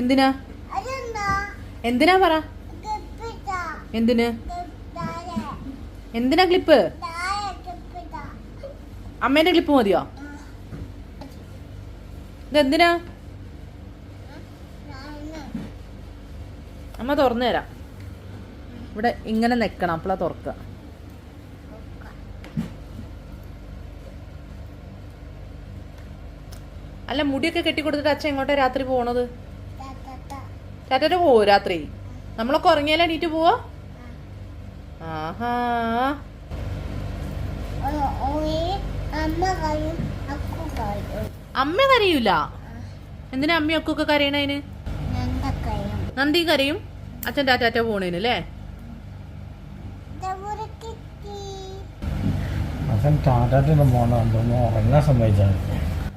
എന്തിനാ? എന്തിനാ പറ? എന്തിന്? എന്തിനാ ക്ലിപ്പ്? അമ്മേന്റെ ക്ലിപ്പ് മതിയോ? ഇതെന്തിനാ? അമ്മ തുറന്നു തരാം. ഇവിടെ ഇങ്ങനെ നിക്കണം അപ്പളാ തുറക്കുക. അല്ല മുടിയൊക്കെ കെട്ടി കൊടുത്തിട്ട് അച്ഛൻ എങ്ങോട്ടാ രാത്രി പോണത്? ടാറ്റ പോവോ രാത്രി നമ്മളൊക്കെ ഉറങ്ങിയാലേ എണീറ്റ് പോവോ? ആഹാ. അമ്മ കരയൂല? എന്തിനാ അമ്മ ഒക്കെ കരയണതിന് നന്ദ കരയും. അച്ഛൻ ടാറ്റാറ്റ പോണേന് അല്ലേ.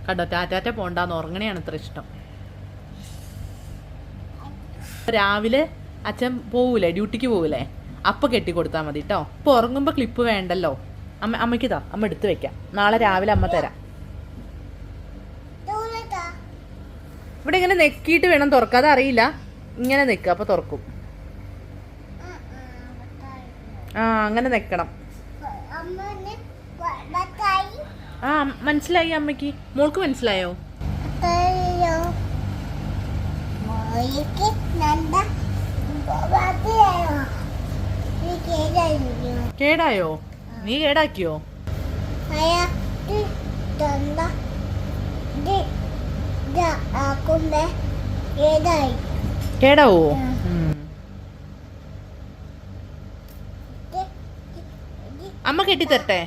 കണ്ടോ ടാറ്റാറ്റ പോണ്ടാന്ന് ഉറങ്ങണയാണ് ഇത്ര ഇഷ്ടം. രാവിലെ അച്ഛൻ പോവൂലേ? ഡ്യൂട്ടിക്ക് പോവൂലേ? അപ്പൊ കെട്ടി കൊടുത്താൽ മതി കേട്ടോ ഇപ്പൊ ഉറങ്ങുമ്പോ ക്ലിപ്പ് വേണ്ടല്ലോ? അമ്മ അമ്മയ്ക്ക് താ അമ്മ എടുത്തു വെക്കാം. നാളെ രാവിലെ അമ്മ തരാം. ഇവിടെ ഇങ്ങനെ നെക്കിയിട്ട് വേണം തുറക്കാതെ അറിയില്ല. ഇങ്ങനെ നെക്കുക അപ്പൊ തുറക്കും. ആ അങ്ങനെ ബത്തായി ആ മനസ്സിലായി അമ്മയ്ക്ക്. മോൾക്ക് മനസ്സിലായോ? കേടായോ? നീ കേടാക്കിയോ? കേടാവോ? അമ്മ കെട്ടിത്തരട്ടെ?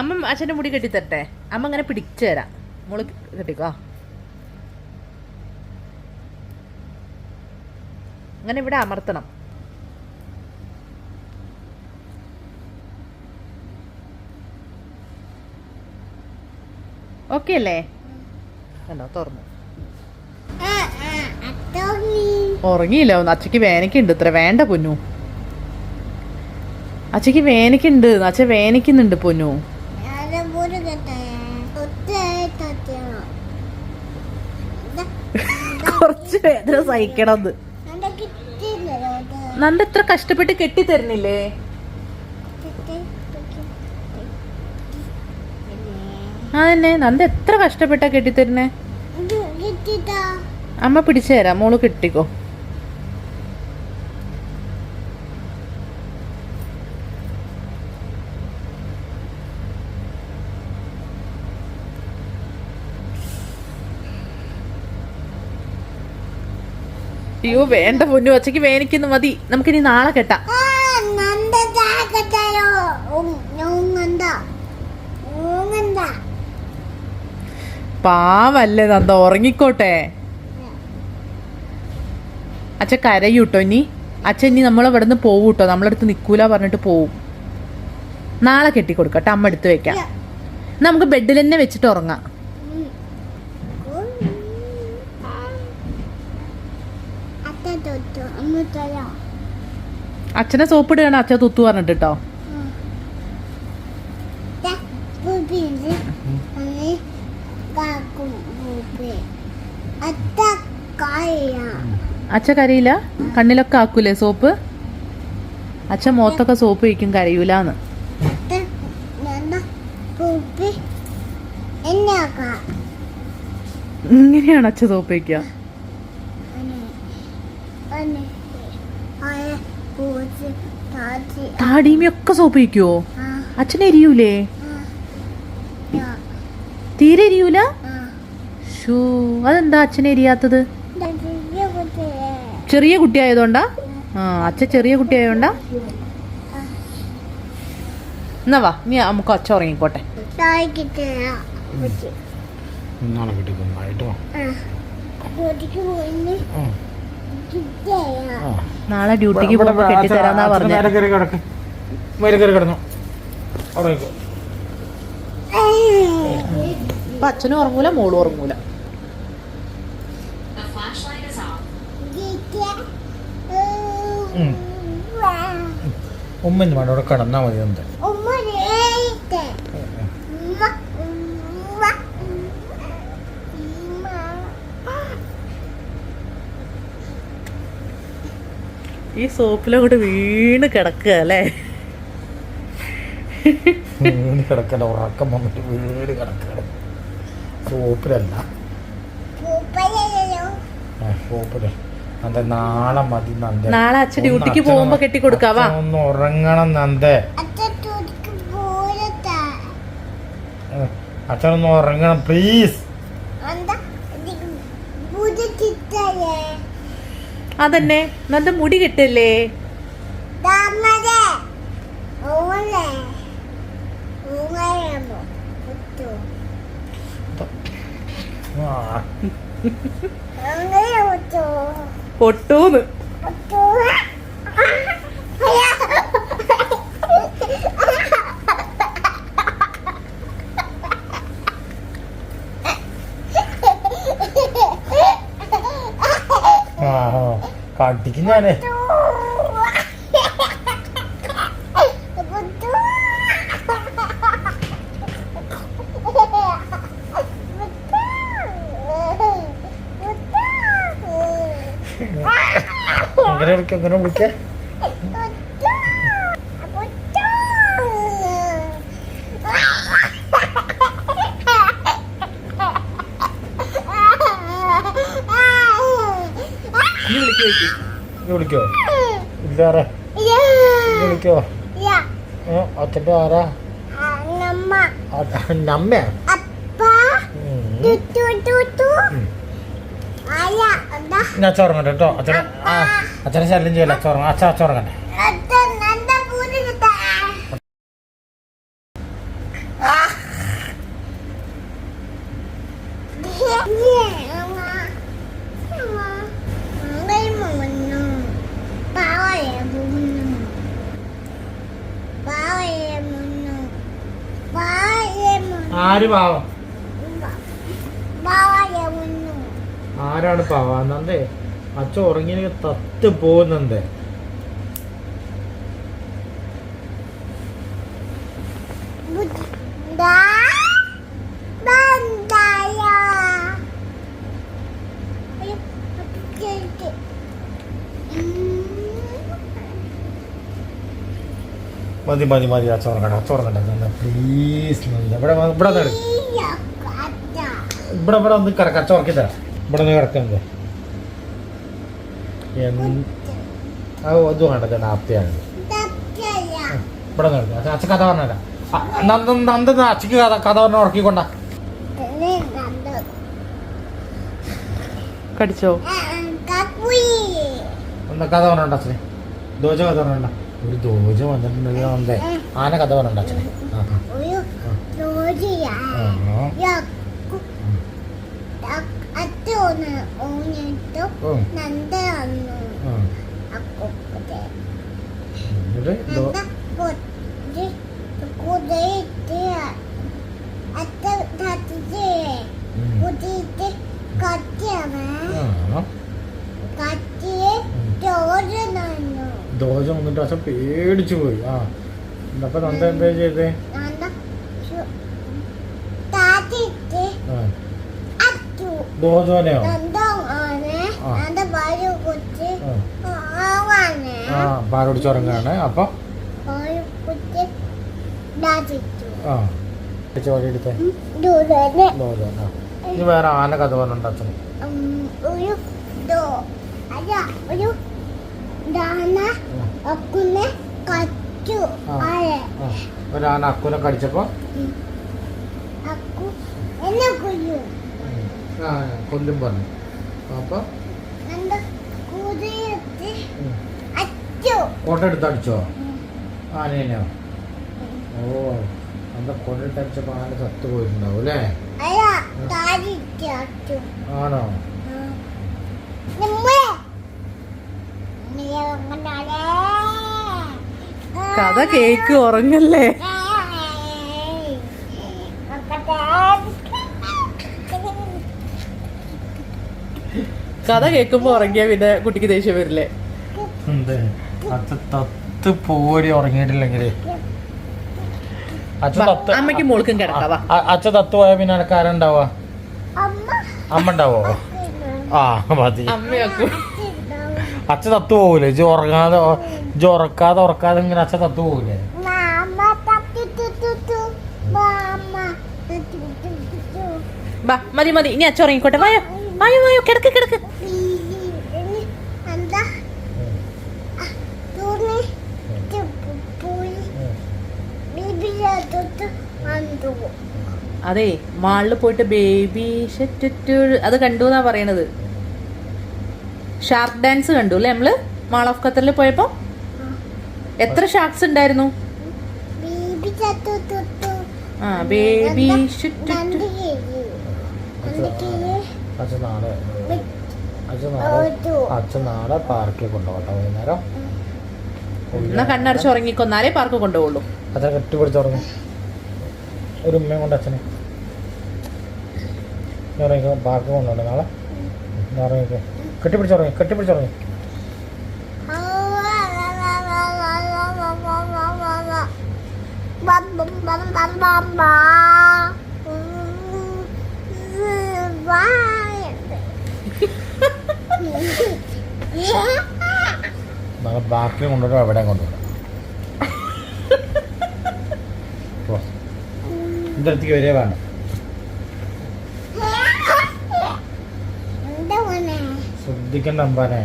അമ്മ അച്ഛന്റെ മുടി കെട്ടിത്തരട്ടെ? അമ്മ ഇങ്ങനെ പിടിച്ചു തരാം. മോൾ കെട്ടിക്കോ? അങ്ങനെ ഇവിടെ അമർത്തണം. ഓക്കെ അല്ലേ? കണ്ടോ തുറന്നു. ഉറങ്ങിയില്ല ഒന്ന് അച്ഛക്ക് വേനയ്ക്കുണ്ട് ഇത്ര. വേണ്ട പൊന്നു. അച്ഛക്ക് വേനയ്ക്കുണ്ട്. അച്ഛ വേനയ്ക്കുന്നുണ്ട് പൊന്നു. കുറച്ച് വേദന സഹിക്കണം നന്ദ എത്ര കഷ്ടപ്പെട്ട് കെട്ടി തരുന്നില്ലേ അതന്നെ നന്ദ എത്ര കഷ്ടപ്പെട്ടാ കെട്ടിത്തരുന്നേ? അമ്മ പിടിച്ചു തരാം മോൾ കെട്ടിക്കോ. അയ്യോ വേണ്ട പൊന്നു ഒച്ചയ്ക്ക് വേനിക്കുന്നു മതി. നമുക്കിനി നാളെ കെട്ടാം. പാവല്ലേ നന്ദ ഉറങ്ങിക്കോട്ടെ. അച്ഛൻ കരയൂട്ടോ ഇനി? അച്ഛൻ ഇനി നമ്മൾ ഇവിടെ നിന്ന് കേട്ടോ നമ്മളടുത്ത് നിൽക്കൂല പറഞ്ഞിട്ട് പോവും. നാളെ കെട്ടിക്കൊടുക്കട്ടെ അമ്മ എടുത്ത് വെക്കാം. നമുക്ക് ബെഡിൽ തന്നെ വെച്ചിട്ട് ഉറങ്ങാം അത്ത തൊട്ടു അമ്മ തരാം അച്ഛനെ സോപ്പ് ഇടുകയാണ് അച്ഛൻ തുത്തു പറഞ്ഞിട്ട് കേട്ടോ അച്ഛ കരയില്ല കണ്ണിലൊക്കെ ആക്കൂലേ സോപ്പ്? അച്ഛൻ മോത്തൊക്കെ സോപ്പ് കഴിക്കും കരയൂലെന്ന്. ഇങ്ങനെയാണ് അച്ഛൻ സോപ്പ് വയ്ക്കുക താടിയുമൊക്കെ സോപ്പ് വയ്ക്കുവോ ആ. അച്ഛൻ എരിയൂലേ? തീരെ എരിയൂല? ആ. ഷൂ അതെന്താ അച്ഛൻ എരിയാത്തത്? ചെറിയ കുട്ടിയായതുകൊണ്ടാ? ആ. അച്ഛൻ ചെറിയ കുട്ടിയായതുകൊണ്ടാ? എന്നാ വാ നീ നമുക്ക് അച്ഛ ഉറങ്ങിക്കോട്ടെ. കുട്ടി നാളെ ഡ്യൂട്ടിക്ക് പോകുമ്പോൾ കെട്ടിത്തരാന്നാ പറഞ്ഞു. അപ്പൊ അച്ഛനും ഉറങ്ങൂല മോളും ഉറങ്ങൂല. ഉമ്മ വേണ്ട അവിടെ കിടന്നാ മതി എന്താ ഉമ്മ നേരത്തെ ഉമ്മ ഉമ്മ ഉമ്മ ഈ സോപ്പിലങ്ങോട്ട് വീണ് കിടക്കുക അല്ലേ? വീണ് കിടക്കല ഉറക്കം വന്നിട്ട് വീട് കിടക്കണം സോപ്പിലല്ല. സോപ്പിൽ നന്ദ നാളെ മതി നന്ദ. നാളെ അച്ഛൻ ഡ്യൂട്ടിക്ക് പോകുമ്പോ കെട്ടിക്കൊടുക്കാവാ. ഒന്ന് ഉറങ്ങണം നന്ദേ. അച്ഛനൊന്ന് ഉറങ്ങണം പ്ലീസ് അതന്നെ. നല്ല മുടി കിട്ടല്ലേ? പൊട്ടൂന്ന്. കാട്ടിക്ക് ഞാനേ. അങ്ങനെ വിളിക്ക അങ്ങനെ വിളിക്ക? വിളിക്കു? ഇല്ലാറേ വിളിക്കോ? അച്ഛന്റെ ആരാ? നമ്മ. ഞാൻ ചോറങ്ങട്ടെ കേട്ടോ. അച്ഛനെ ആ അച്ഛനെ ശല്യം ചെയ്യല്ല? ചോറങ്ങ അച്ഛൻ അച്ഛറങ്ങട്ടെ അച്ഛൻ എന്താ പൂജ കിട്ടാ ആര് പാവം? ആരാണ് പാവാന്നേ അച്ഛൻ ഉറങ്ങി തത്ത് പോകുന്നന്തേ മതി മതി മതി അച്ഛൻ കട അച്ഛൻ കണ്ട നല്ല പ്ലീസ് നല്ല ഇവിടെ ഇവിടെ നിന്ന് ഇവിടെ ഇവിടെ ഒന്ന് കിടക്ക. ചോറക്കി തരാം ഇവിടെ ഒന്ന് കിടക്കുന്നത് അത് വേണ്ട വേണ്ടത് നാപ്തിയാണ് ഇവിടെ കിടക്കുക അച്ഛൻ കഥ നന്ദ നന്ദ അച്ഛക്ക് കഥ കഥ പറഞ്ഞ ഉറക്കിക്കൊണ്ട. കടിച്ചോ? ഒന്ന് കഥ പറഞ്ഞോണ്ട അച്ഛനെ? ദോശ കഥ പറഞ്ഞുണ്ട. ഒരു ദോജ വന്നിട്ടുണ്ടല്ലോ നന്ദേ ആന കഥ പറഞ്ഞ അച്ഛനെ. ആ ആ. ദോശ വന്നിട്ട് അച്ഛൻ പേടിച്ചു പോയി. ആ അപ്പൊ നന്ദ എന്താ ചെയ്തേ? ദോശനെയോ ആ. അച്ചു ദോശോനെയോ ആണ് ആ. നന്ദ ഭാര്യ കൊച്ച് ആ. ആവാണ് ആ പാലോടിച്ച് ഉറങ്ങാണ്. അപ്പൊ? ആ. ചോടി എടുത്തേ. ഇനി വേറെ ആന കഥ പറഞ്ഞിട്ടുണ്ട് അച്ഛന്. ഒരു ദോ അല്ല ഒരു ദാന ഉം. ഒക്കുന്നെ കച്ചു ആ. ആരെ? ആ ഒരു ആന അക്കുനെ കടിച്ചപ്പോ? കൊല്ലു. പറഞ്ഞു. അപ്പൊ? കൊണ്ടെടുത്ത് അടിച്ചോ. ആനേനെയോ ഓ എന്താ കൊണ്ടെടുത്ത് അടിച്ചപ്പോ ആന ചത്തു പോയിട്ടുണ്ടാവും അല്ലേ? ആണോ? കഥ കേക്ക് ഉറങ്ങല്ലേ? കഥ കേൾക്കുമ്പോ ഉറങ്ങിയ പിന്നെ കുട്ടിക്ക് ദേഷ്യം വരില്ലേ? അച്ഛ തത്ത് വാ, തത്ത് അമ്മയ്ക്കും മോൾക്കും കിടക്കാം വാ. അ- അച്ഛൻ തത്ത് പോയാൽ പിന്നെ അമ്മ. അമ്മ ഉണ്ടാവോ? ആ മതി. അമ്മയൊക്കെ. അച്ഛ തത്തു പോകൂലേ ഇജ്ജ് ഉറങ്ങാതെ ഇജ്ജ് ഉറക്കാതെ ഉറക്കാതെ ഇങ്ങനെ അച്ഛ തത്തു പോകൂലേ ബാ മതി മതി. ഇനി അച്ഛൻ ഉറങ്ങിക്കോട്ടെ. വായോ വായോ വായോ. കിടക്ക് കിടക്ക്. അതെ മാളിൽ പോയിട്ട് ബേബി ഷെറ്റ് അത് കണ്ടു എന്നാ പറയണത്. ഷാർക്ക് ഡാൻസ് കണ്ടു അല്ലേ നമ്മൾ? മാൾ ഓഫ് ഖത്തറിൽ പോയപ്പോ? എത്ര ഷാർക്സ് ഉണ്ടായിരുന്നു? ആ ബേബി പാർക്കിൽ കൊണ്ടുപോകട്ടെ വൈകുന്നേരം. എന്നാ കണ്ണടച്ച് ഉറങ്ങിക്കൊന്നാലേ പാർക്ക് കൊണ്ടുപോകുള്ളൂ അച്ഛനെ കെട്ടിപ്പിടിച്ച് ഉറങ്ങും. ഒരു ഉമ്മയും കൊണ്ട് അച്ഛനെ. ഞാൻ ഉറങ്ങിക്കോ. പാർക്ക് കൊണ്ടുപോകണ്ടേ നാളെ? ഉറങ്ങിക്കോ. കെട്ടിപ്പിടിച്ചുറങ്ങി കെട്ടിപ്പിടിച്ചുറങ്ങി. നാളെ പാർക്കിൽ കൊണ്ടുപോയി എവിടെയും കൊണ്ടുപോകണം പോ. വരെ വേണം ശ്രദ്ധിക്കണ്ട അമ്പാനെ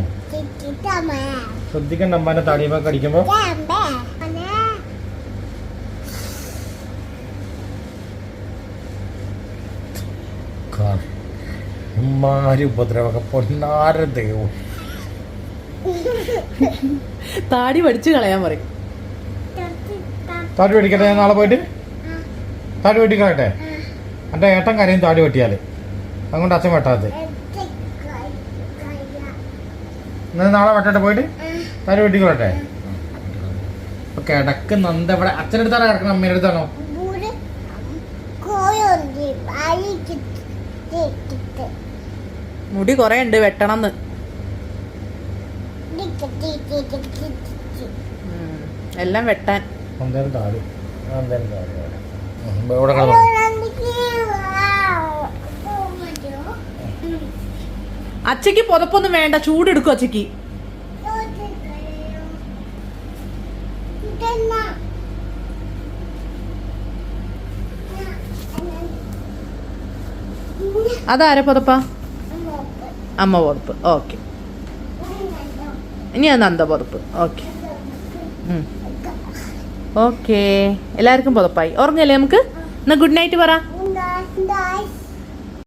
ശ്രദ്ധിക്കണ്ട അമ്പാനെ തടിയുമ്പോൾ കടിക്കുമ്പോ ഉമ്മാരി ഉപദ്രവമൊക്കെ പൊന്നാര ദൈവം. താടി പഠിച്ചു കളയാൻ പറയും. താടി പഠിക്കട്ടെ നാളെ പോയിട്ട്? താടി വെട്ടിക്കളയട്ടെ എന്റെ ഏട്ടൻ കരയും താടി വെട്ടിയാൽ അതുകൊണ്ട് അച്ഛൻ വെട്ടാത്തത്. എന്നാൽ നാളെ വട്ടോട്ട് പോയിട്ട് താടി വെട്ടിക്കൊള്ളട്ടെ? അപ്പൊ കിടക്ക് നന്ദ ഇവിടെ അച്ഛനടുത്താണോ കിടക്കണം അമ്മയുടെ അടുത്താണോ? മുടി കൊറേ ഉണ്ട് വെട്ടണം എല്ലാം വെട്ടാൻ. ഇവിടെ കിടന്നു. അച്ചയ്ക്ക് പുതപ്പൊന്നും വേണ്ട ചൂടെടുക്കും അച്ചയ്ക്ക് അതാരെ പുതപ്പ? അമ്മ പുതപ്പ് ഓക്കെ. ഇനി അത് നന്ദ പുതപ്പ് ഓക്കെ. ഓക്കെ. എല്ലാവർക്കും പുതപ്പായി. ഉറങ്ങല്ലേ നമുക്ക്? എന്നാ ഗുഡ് നൈറ്റ് പറ.